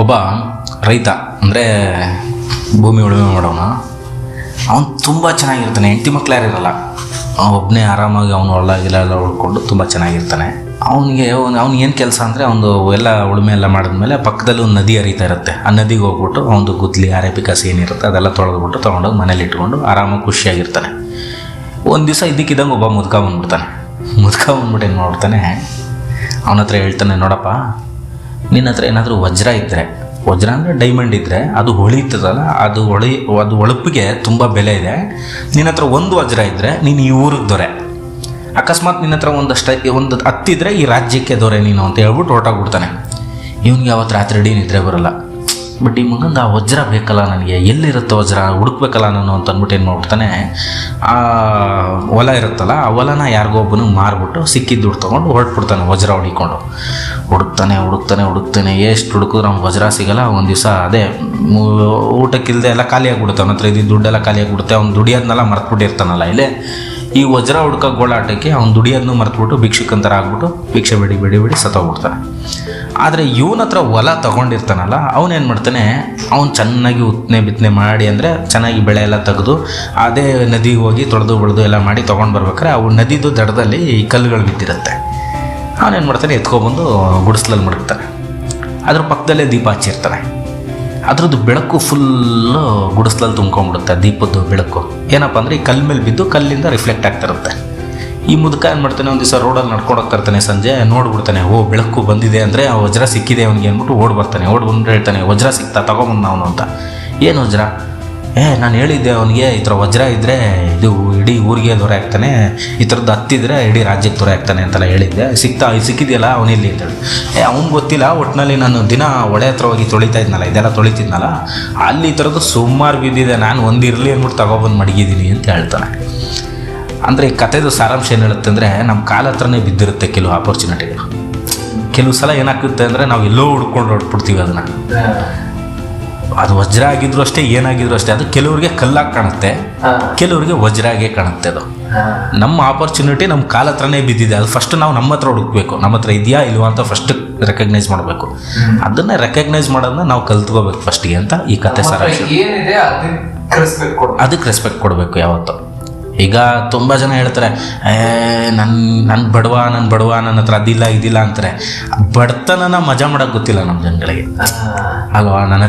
ಒಬ್ಬ ರೈತ, ಅಂದರೆ ಭೂಮಿ ಉಳುಮೆ ಮಾಡೋನು ಅವನು ತುಂಬ ಚೆನ್ನಾಗಿರ್ತಾನೆ. ಹೆಂಡತಿ ಮಕ್ಳು ಯಾರಿರಲ್ಲ ಒಬ್ಬನೇ ಆರಾಮಾಗಿ ಅವನು ಒಳ್ಳಾಗಿಲ್ಲ ಗಿಲ ಎಲ್ಲ ಉಳ್ಕೊಂಡು ತುಂಬ ಚೆನ್ನಾಗಿರ್ತಾನೆ. ಅವನಿಗೆ ಅವ್ನಿಗೆ ಏನು ಕೆಲಸ ಅಂದರೆ ಅವನು ಎಲ್ಲ ಉಳುಮೆ ಎಲ್ಲ ಮಾಡಿದ್ಮೇಲೆ ಪಕ್ಕದಲ್ಲಿ ಒಂದು ನದಿ ಹರಿತಾ ಇರುತ್ತೆ. ಆ ನದಿಗೆ ಹೋಗ್ಬಿಟ್ಟು ಅವನದು ಗುದ್ಲಿ ಅರೆ ಕಸಿ ಏನಿರುತ್ತೆ ಅದೆಲ್ಲ ತೊಳೆದ್ಬಿಟ್ಟು ತೊಗೊಂಡೋಗಿ ಮನೇಲಿ ಇಟ್ಕೊಂಡು ಆರಾಮಾಗಿ ಖುಷಿಯಾಗಿರ್ತಾನೆ. ಒಂದು ದಿವಸ ಇದಕ್ಕಿದ್ದಂಗೆ ಒಬ್ಬ ಮುದ್ಕ ಬಂದ್ಬಿಡ್ತಾನೆ. ಮುದ್ಕ ಬಂದ್ಬಿಟ್ಟು ಏನು ಮಾಡ್ತಾನೆ? ಅವನ ಹತ್ರ ಹೇಳ್ತಾನೆ, ನೋಡಪ್ಪ ನಿನ್ನ ಹತ್ರ ಏನಾದರೂ ವಜ್ರ ಇದ್ದರೆ ವಜ್ರ ಅಂದರೆ ಡೈಮಂಡ್ ಇದ್ದರೆ ಅದು ಹೊಳಿತದಲ್ಲ, ಅದು ಹೊಳಿ, ಅದು ಹೊಳಪಿಗೆ ತುಂಬ ಬೆಲೆ ಇದೆ. ನಿನ್ನ ಹತ್ರ ಒಂದು ವಜ್ರ ಇದ್ದರೆ ನೀನು ಈ ಊರಿಗೆ ದೊರೆ. ಅಕಸ್ಮಾತ್ ನಿನ್ನ ಹತ್ರ ಒಂದಷ್ಟು, ಒಂದು ಹತ್ತಿದ್ರೆ ಈ ರಾಜ್ಯಕ್ಕೆ ದೊರೆ ನೀನು ಅಂತ ಹೇಳ್ಬಿಟ್ಟು ಹೊರಟಾಗ್ಬಿಡ್ತಾನೆ. ಇವನಿಗೆ ಅವತ್ತು ರಾತ್ರಿ ಇಡೀ ನಿದ್ರೆ ಬರಲ್ಲ. ಬಟ್ ಈ ಮಗಂದು ಆ ವಜ್ರ ಬೇಕಲ್ಲ ನನಗೆ? ಎಲ್ಲಿರುತ್ತೆ ವಜ್ರ? ಹುಡುಕ್ಬೇಕಲ್ಲ ನಾನು ಅಂತ ಅಂದ್ಬಿಟ್ಟು ಏನು ಮಾಡ್ಬಿಡ್ತಾನೆ, ಆ ಹೊಲ ಇರುತ್ತಲ್ಲ, ಆ ಹೊಲನ ಯಾರಿಗೋ ಒಬ್ಬನು ಮಾರ್ಬಿಟ್ಟು ಸಿಕ್ಕಿದ್ದು ದುಡ್ಡು ತೊಗೊಂಡು ಹೊರಟ್ಬಿಡ್ತಾನೆ, ವಜ್ರ ಹೊಡಿಕೊಂಡು. ಹುಡುಕ್ತಾನೆ ಹುಡುಕ್ತಾನೆ ಹುಡುಕ್ತಾನೆ, ಎಷ್ಟು ಹುಡುಕಿದ್ರು ಅವ್ನು ವಜ್ರ ಸಿಗಲ್ಲ. ಒಂದು ದಿವಸ ಅದೇ ಊಟಕ್ಕಿಲ್ಲದೆ ಎಲ್ಲ ಖಾಲಿ ಆಗ್ಬಿಡುತ್ತೆ. ಅವನ ಹತ್ರ ಇದ್ದಿದ್ದು ದುಡ್ಡೆಲ್ಲ ಖಾಲಿ ಆಗಿಬಿಡುತ್ತೆ. ಅವ್ನು ದುಡಿಯೋದನ್ನೆಲ್ಲ ಮರ್ತ್ಬಿಟ್ಟಿರ್ತಾನಲ್ಲ ಇಲ್ಲೇ. ಈ ವಜ್ರ ಹುಡುಕ ಗೋಳಾಟಕ್ಕೆ ಅವ್ನು ದುಡಿಯೋದನ್ನು ಮರ್ತ್ಬಿಟ್ಟು ಭಿಕ್ಷುಕಂತರ ಆಗ್ಬಿಟ್ಟು ಭಿಕ್ಷೆ ಬೇಡಿ ಬೇಡಿ ಬೇಡಿ ಸತ್ತೋಗ್ಬಿಡ್ತಾನೆ. ಆದರೆ ಇವನ ಹತ್ರ ಹೊಲ ತೊಗೊಂಡಿರ್ತಾನಲ್ಲ ಅವನೇನು ಮಾಡ್ತಾನೆ, ಅವ್ನು ಚೆನ್ನಾಗಿ ಉತ್ನೆ ಬಿತ್ತನೆ ಮಾಡಿ ಅಂದರೆ ಚೆನ್ನಾಗಿ ಬೆಳೆ ಎಲ್ಲ ತೆಗೆದು ಅದೇ ನದಿಗೆ ಹೋಗಿ ತೊಳೆದು ಬೆಳೆದು ಎಲ್ಲ ಮಾಡಿ ತೊಗೊಂಡು ಬರ್ಬೇಕಾರೆ ಅವು ನದಿದು ದಡದಲ್ಲಿ ಈ ಕಲ್ಲುಗಳು ಬಿದ್ದಿರುತ್ತೆ. ಅವನೇನು ಮಾಡ್ತಾನೆ ಎತ್ಕೊಬಂದು ಗುಡಿಸ್ಲಲ್ಲಿ ಮಡಗ್ತಾನೆ. ಅದ್ರ ಪಕ್ಕದಲ್ಲೇ ದೀಪ ಹಚ್ಚಿರ್ತಾನೆ. ಅದ್ರದ್ದು ಬೆಳಕು ಫುಲ್ಲು ಗುಡಿಸ್ಲಲ್ಲಿ ತುಂಬ್ಕೊಂಡ್ಬಿಡುತ್ತೆ ದೀಪದ್ದು ಬೆಳಕು. ಏನಪ್ಪ ಅಂದರೆ ಈ ಕಲ್ಲು ಮೇಲೆ ಬಿದ್ದು ಕಲ್ಲಿಂದ ರಿಫ್ಲೆಕ್ಟ್ ಆಗ್ತಿರುತ್ತೆ ಈ ಮುದುಕ ಏನು ಮಾಡ್ತಾನೆ? ಒಂದು ದಿವಸ ರೋಡಲ್ಲಿ ನಡ್ಕೊಂಡು ಹೋಗ್ತಾ ಸಂಜೆ, ನೋಡ್ಬಿಡ್ತಾನೆ, ಓ, ಬೆಳಕು ಬಂದಿದೆ ಅಂದರೆ ಆ ವಜ್ರ ಸಿಕ್ಕಿದೆ ಅವನಿಗೆ ಅಂದ್ಬಿಟ್ಟು ಓಡ್ ಬರ್ತಾನೆ, ಓಡ್ ಬಂದು ಹೇಳ್ತಾನೆ, ವಜ್ರ ಸಿಕ್ತಾ, ತಗೊಂಬಂದ ಅವನು ಅಂತ. ಏನು ವಜ್ರ? ಏ, ನಾನು ಹೇಳಿದ್ದೆ ಅವನಿಗೆ, ಈ ಥರ ವಜ್ರ ಇದ್ದರೆ ಇದು ಇಡೀ ಊರಿಗೆ ದೊರೆ ಆಗ್ತಾನೆ, ಈ ಥರದ್ದು ಹತ್ತಿದ್ರೆ ಇಡೀ ರಾಜ್ಯಕ್ಕೆ ದೊರೆ ಆಗ್ತಾನೆ ಅಂತೆಲ್ಲ ಹೇಳಿದ್ದೆ. ಸಿಕ್ತಾ ಸಿಕ್ಕಿದೆಯಲ್ಲ ಅವನಿಲ್ಲಿ ಅಂತೇಳಿ ಏ, ಅವ್ನಿಗೆ ಗೊತ್ತಿಲ್ಲ ಒಟ್ಟಿನಲ್ಲಿ ನಾನು ದಿನ ಒಳೆ ಹತ್ರ ಹೋಗಿ ತೊಳಿತಾ ಇದ್ನಲ್ಲ, ಇದೆಲ್ಲ ತೊಳಿತಿದ್ನಲ್ಲ, ಅಲ್ಲಿ ಈ ಥರದ್ದು ಸುಮಾರು ಬಿದ್ದಿದೆ, ನಾನು ಒಂದಿರಲಿ ಅಂದ್ಬಿಟ್ಟು ತಗೊಬಂದು ಮಡಗಿದ್ದೀನಿ ಅಂತ ಹೇಳ್ತಾನೆ. ಅಂದರೆ ಈ ಕಥೆದು ಸಾರಾಂಶ ಏನು ಹೇಳುತ್ತೆ ಅಂದರೆ ನಮ್ಮ ಕಾಲ ಹತ್ರನೇ ಬಿದ್ದಿರುತ್ತೆ ಕೆಲವು ಆಪರ್ಚುನಿಟಿಗಳು ಕೆಲವು ಸಲ ಏನಾಗುತ್ತೆ ಅಂದರೆ ನಾವು ಎಲ್ಲೋ ಹುಡ್ಕೊಂಡು ಹೊರಟ್ಬಿಡ್ತೀವಿ ಅದನ್ನು. ಅದು ವಜ್ರ ಆಗಿದ್ರು ಅಷ್ಟೇ ಏನಾಗಿದ್ರು ಅಷ್ಟೇ ಅದು ಕೆಲವ್ರಿಗೆ ಕಲ್ಲಾಗಿ ಕಾಣುತ್ತೆ ಕೆಲವ್ರಿಗೆ ವಜ್ರ ಆಗೇ ಕಾಣುತ್ತೆ ಅದು. ನಮ್ಮ ಆಪರ್ಚುನಿಟಿ ನಮ್ಮ ಕಾಲ ಹತ್ರನೇ ಬಿದ್ದಿದೆ ಅದು ಫಸ್ಟ್ ನಾವು ನಮ್ಮ ಹತ್ರ ಹುಡುಕ್ಬೇಕು ನಮ್ಮ ಹತ್ರ ಇದೆಯಾ ಇಲ್ವಾ ಅಂತ ಫಸ್ಟ್ ರೆಕಗ್ನೈಸ್ ಮಾಡಬೇಕು. ಅದನ್ನ ರೆಕಗ್ನೈಸ್ ಮಾಡೋದನ್ನ ನಾವು ಕಲ್ತ್ಕೋಬೇಕು ಫಸ್ಟಿಗೆ ಅಂತ ಈ ಕತೆ ಕೊಡು ಅದಕ್ಕೆ ರೆಸ್ಪೆಕ್ಟ್ ಕೊಡಬೇಕು ಯಾವತ್ತು. ಈಗ ತುಂಬ ಜನ ಹೇಳ್ತಾರೆ, ಏ ನನ್ನ ನನ್ನ ಬಡವ ನನ್ನ ಬಡವ, ನನ್ನ ಹತ್ರ ಅದಿಲ್ಲ, ಇದಿಲ್ಲ ಅಂತಾರೆ. ಬಡತನನ ಮಜಾ ಮಾಡೋಕೆ ಗೊತ್ತಿಲ್ಲ ನಮ್ಮ ಜನಗಳಿಗೆ. ಅಲ್ವಾ? ನನ್ನ